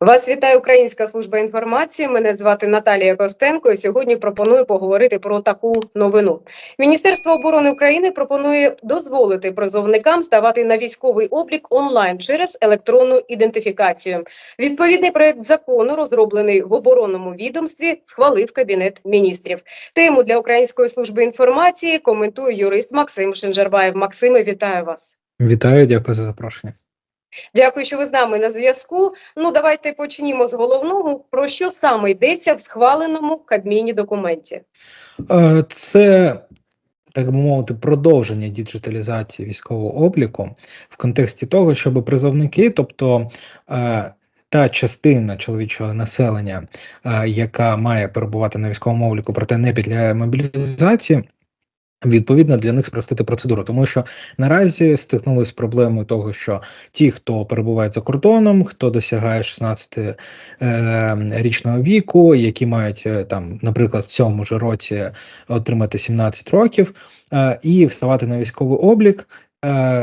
Вас вітає Українська служба інформації. Мене звати Наталія Костенко. І сьогодні пропоную поговорити про таку новину. Міністерство оборони України пропонує дозволити призовникам ставати на військовий облік онлайн через електронну ідентифікацію. Відповідний проект закону, розроблений в оборонному відомстві, схвалив кабінет міністрів. Тему для Української служби інформації коментує юрист Максим Шинжарбаєв. Максиме, вітаю вас. Вітаю, дякую за запрошення. Дякую, що ви з нами на зв'язку. Ну, давайте почнімо з головного. Про що саме йдеться в схваленому Кабміні документі? Е, Це, так би мовити, продовження діджиталізації військового обліку в контексті того, щоб призовники, тобто е, та частина чоловічого населення, е, яка має перебувати на військовому обліку, проте не підлягає мобілізації. Відповідно для них спростити процедуру, тому що наразі стикнулися з проблемою того, що ті, хто перебувають за кордоном, хто досягає 16 е, віку, які мають е, там, наприклад, в цьому ж році отримати 17 років, е, і вставати на військовий облік.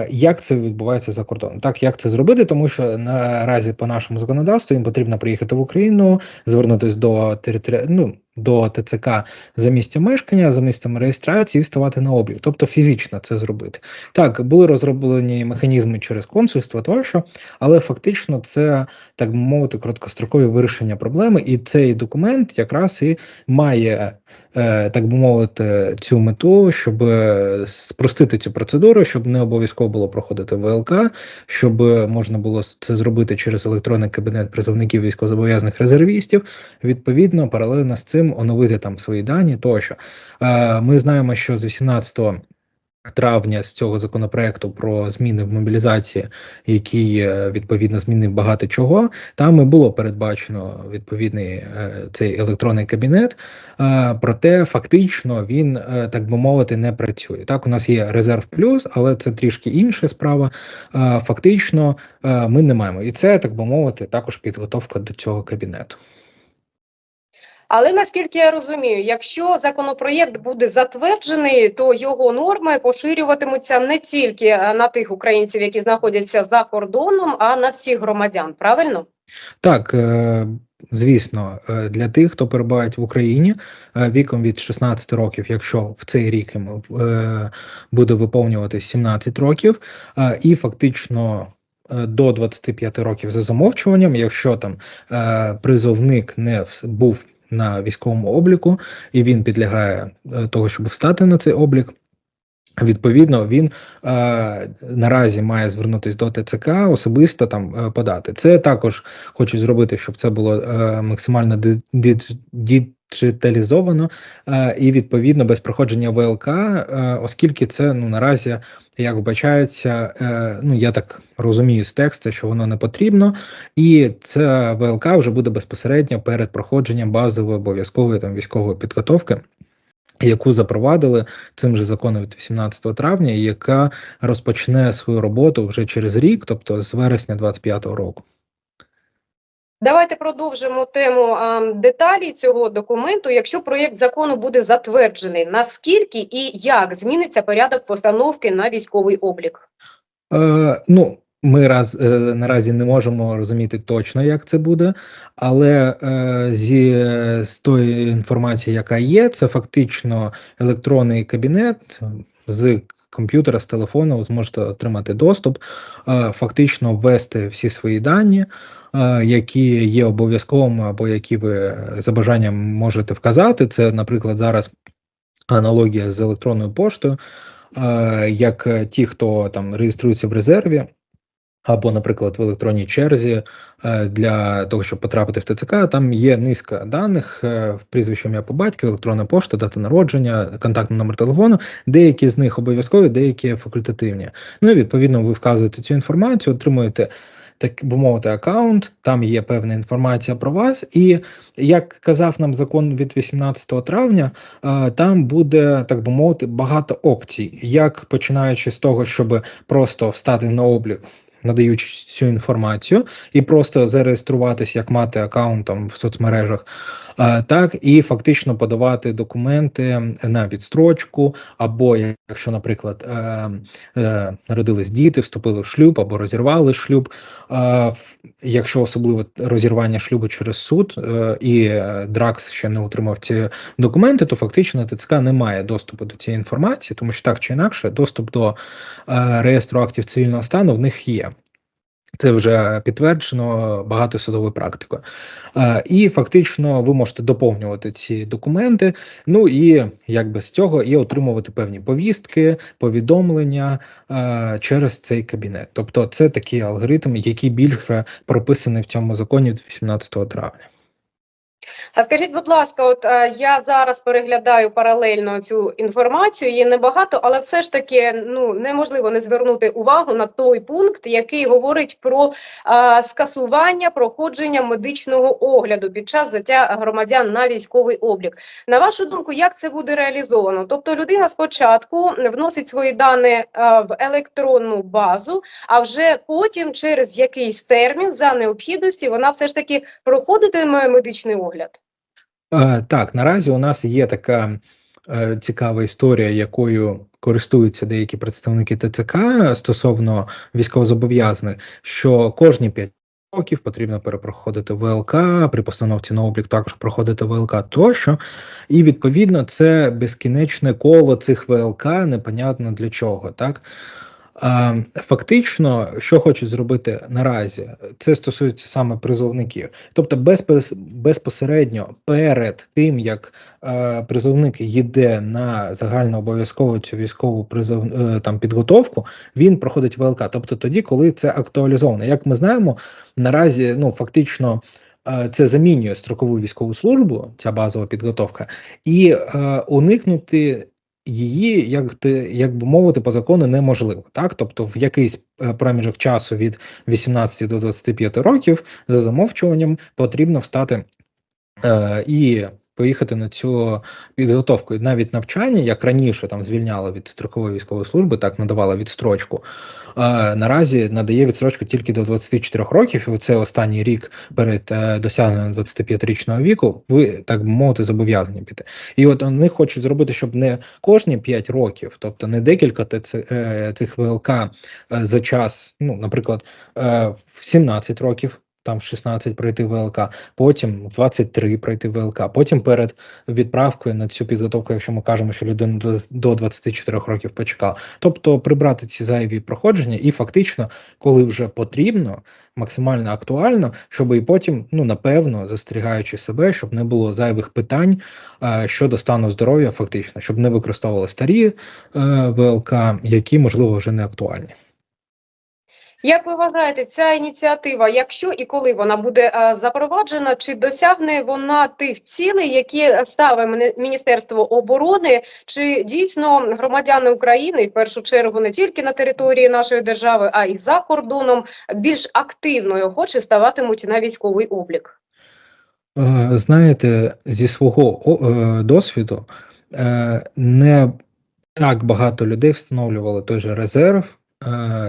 Як це відбувається за кордоном? Так, як це зробити? Тому що наразі по нашому законодавству їм потрібно приїхати в Україну, звернутися до територі... ну, до ТЦК за місцем мешкання, за місцем реєстрації вставати на облік, тобто фізично це зробити. Так, були розроблені механізми через консульство тощо, але фактично це так би мовити короткострокові вирішення проблеми, і цей документ якраз і має. е, Так би мовити, цю мету, щоб е, спростити цю процедуру, щоб не обов'язково було проходити ВЛК, щоб можна було це зробити через електронний кабінет призовників військовозобов'язаних резервістів. Відповідно, паралельно з цим оновити там свої дані тощо. Е, Ми знаємо, що з 18 травня з цього законопроекту про зміни в мобілізації, який е, відповідно змінив багато чого, там і було передбачено відповідний е, цей електронний кабінет. Проте фактично він, так би мовити, не працює. Так, у нас є резерв плюс, але це трішки інша справа. Фактично, ми не маємо. І це, так би мовити, також підготовка до цього кабінету. Але наскільки я розумію, якщо законопроєкт буде затверджений, то його норми поширюватимуться не тільки е, на тих українців, які знаходяться за кордоном, а на всіх громадян. Правильно? Так, е, звісно, е, для тих, хто перебуває в Україні віком від 16 років, якщо в цей рік е, буде виповнювати 17 років, і фактично. До 25 років за замовчуванням, якщо там призовник не був на військовому обліку і він підлягає е, того, щоб встати на цей облік, Відповідно, він е, наразі має звернутися до ТЦК, особисто там е, подати. Це також хочу зробити, щоб це було е, максимально ді, дидж- діджиталізовано е, і відповідно без проходження ВЛК, е, оскільки це ну наразі як вбачається, е, ну я так розумію з тексту, що воно не потрібно, і це ВЛК вже буде безпосередньо перед проходженням базової обов'язкової там військової підготовки яку запровадили цим же законом від 18 травня, яка розпочне свою роботу вже через рік, тобто з вересня 25 року. Давайте продовжимо тему деталі цього документу. Якщо проєкт закону буде затверджений, наскільки і як зміниться порядок постановки на військовий облік? Е, ну, ми раз е, наразі не можемо розуміти точно, як це буде, але е, зі з тої інформації, яка є, це фактично електронний кабінет з комп'ютера, з телефону, зможете отримати доступ, е, фактично ввести всі свої дані, е, які є обов'язковими або які ви за бажанням можете вказати. Це, наприклад, зараз аналогія з електронною поштою. е, Як ті, хто там реєструється в резерві, або, наприклад, в електронній черзі е, для того, щоб потрапити в ТЦК, там є низка даних, е, прізвище ім'я по батькові, електронна пошта, дата народження, контактний номер телефону. Деякі з них обов'язкові, деякі факультативні. Ну і відповідно ви вказуєте цю інформацію, отримуєте. Так би мовити, аккаунт, там є певна інформація про вас, і як казав нам закон від 18 травня, е, там буде так би мовити багато опцій, як починаючи з того, щоб просто встати на облік надаючи цю інформацію, і просто зареєструватись, як мати аккаунт там в соцмережах, е, так і фактично подавати документи на відстрочку, або якщо, наприклад, е, е, народились діти, вступили в шлюб або розірвали шлюб. Якщо особливо розірвання шлюбу через суд і дракс ще не отримав ці документи, то фактично ТЦК не має доступу до цієї інформації, тому що так чи інакше, доступ до реєстру актів цивільного стану в них є. Це вже підтверджено багато судовою практикою. І фактично ви можете доповнювати ці документи. Ну і якби з цього і отримувати певні повістки, повідомлення через цей кабінет. Тобто, це такий алгоритм, який більше прописаний в цьому законі від 18 травня. А скажіть, будь ласка, от е, я зараз переглядаю паралельно цю інформацію, її небагато, але все ж таки ну неможливо не звернути увагу на той пункт, який говорить про е, скасування проходження медичного огляду під час взяття громадян на військовий облік. На вашу думку, як це буде реалізовано? Тобто людина спочатку вносить свої дані е, в електронну базу, а вже потім, через якийсь термін, за необхідності, вона все ж таки проходитиме медичний огляд. Е, Так, наразі у нас є така е, цікава історія, якою користуються деякі представники ТЦК стосовно військовозобов'язаних, що кожні 5 років потрібно перепроходити ВЛК, при постановці на облік також проходити ВЛК тощо. І відповідно це безкінечне коло цих ВЛК, непонятно для чого. так. Фактично, що хочуть зробити наразі, це стосується саме призовників. Тобто, безпосередньо перед тим, як е, призовник йде на загальнообов'язкову цю військову призов е, там підготовку, він проходить ВЛК. Тобто тоді, коли це актуалізовано. Як ми знаємо, наразі ну фактично. е, Це замінює строкову військову службу, ця базова підготовка, і уникнути її, як ти, як би мовити, по закону неможливо. Так, тобто, в якийсь е, проміжок часу від 18 до 25 років за замовчуванням потрібно встати е, і поїхати на цю підготовку. І навіть навчання, як раніше там звільняло від строкової військової служби, так надавала відстрочку. Е, наразі надає відстрочку тільки до 24 років, і це останній рік перед е, досягненням 25-річного віку. Ви так би мовити зобов'язані піти. І от вони хочуть зробити, щоб не кожні 5 років, тобто не декілька е, цих ВЛК за час, ну, наприклад, в 17 років. Там в 16 пройти ВЛК, потім в 23 пройти ВЛК, потім перед відправкою на цю підготовку, якщо ми кажемо, що людина до- до 24 років почекала. Тобто прибрати ці зайві проходження, і фактично, коли вже потрібно, максимально актуально, щоб і потім, ну напевно, застерігаючи себе, щоб не було зайвих питань е, щодо стану здоров'я, фактично, щоб не використовували старі е, ВЛК, які можливо вже не актуальні. Як ви вважаєте, ця ініціатива, якщо і коли вона буде е, запроваджена, чи досягне вона тих цілей, які ставить Міністерство оборони, чи дійсно громадяни України, в першу чергу не тільки на території нашої держави, а й за кордоном, більш активно і охоче ставатимуть на військовий облік? Е, Знаєте, зі свого е, досвіду не так багато людей встановлювали той же резерв,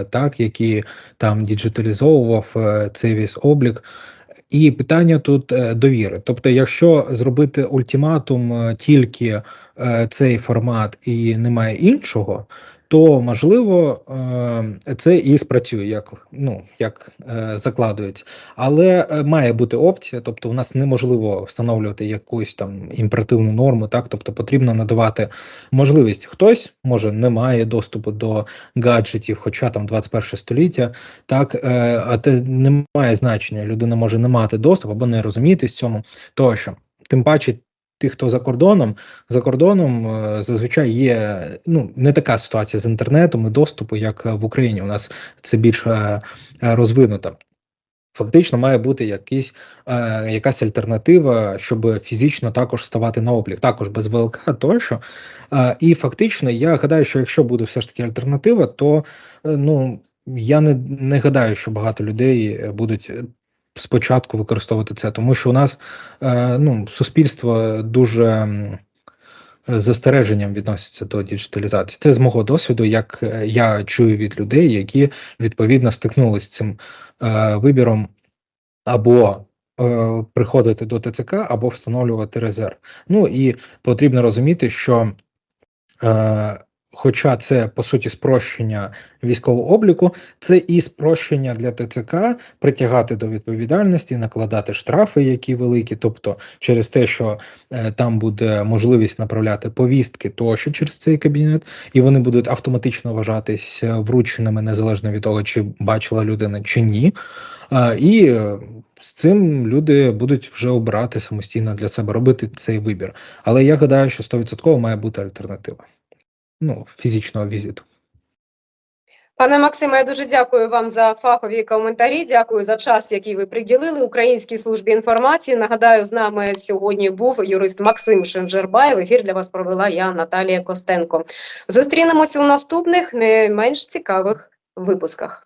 так, які там діджиталізовував е, цей весь облік. І питання тут е, довіри. Тобто, якщо зробити ультиматум е, тільки е, цей формат і немає іншого, то можливо е, це і спрацює, як ну як е, закладується. Але е, має бути опція, тобто у нас неможливо встановлювати якусь там імперативну норму, так тобто потрібно надавати можливість. Хтось може не має доступу до гаджетів, хоча там 21 століття, так а це не має значення. Людина може не мати доступу або не розуміти з цьому тощо. Тим паче. Тих, хто за кордоном, за кордоном е, зазвичай є ну не така ситуація з інтернетом і доступу, як е, в Україні. У нас це більш е, розвинуто. Фактично має бути якийсь, е, якась альтернатива, щоб фізично також ставати на облік, також без ВЛК тощо. Е, і фактично, я гадаю, що якщо буде все ж таки альтернатива, то е, ну я не, не гадаю, що багато людей будуть спочатку використовувати це, тому що у нас е, ну, суспільство дуже застереженням відносяться до діджиталізації. Це з мого досвіду, як е, я чую від людей, які відповідно стикнулися з цим е, вибіром або е, приходити до ТЦК, або встановлювати резерв. Ну і потрібно розуміти, що е, хоча це по суті спрощення військового обліку, це і спрощення для ТЦК притягати до відповідальності, накладати штрафи, які великі, тобто через те, що е, там буде можливість направляти повістки тощо через цей кабінет, і вони будуть автоматично вважатися врученими незалежно від того, чи бачила людина чи ні. Е, і з цим люди будуть вже обирати самостійно для себе робити цей вибір. Але я гадаю, що 100% має бути альтернатива. Ну, фізичного візиту. Пане Максиме, я дуже дякую вам за фахові коментарі. Дякую за час, який ви приділили Українській службі інформації. Нагадаю, з нами сьогодні був юрист Максим Шенджербаєв. Ефір для вас провела я, Наталія Костенко. Зустрінемось у наступних не менш цікавих випусках.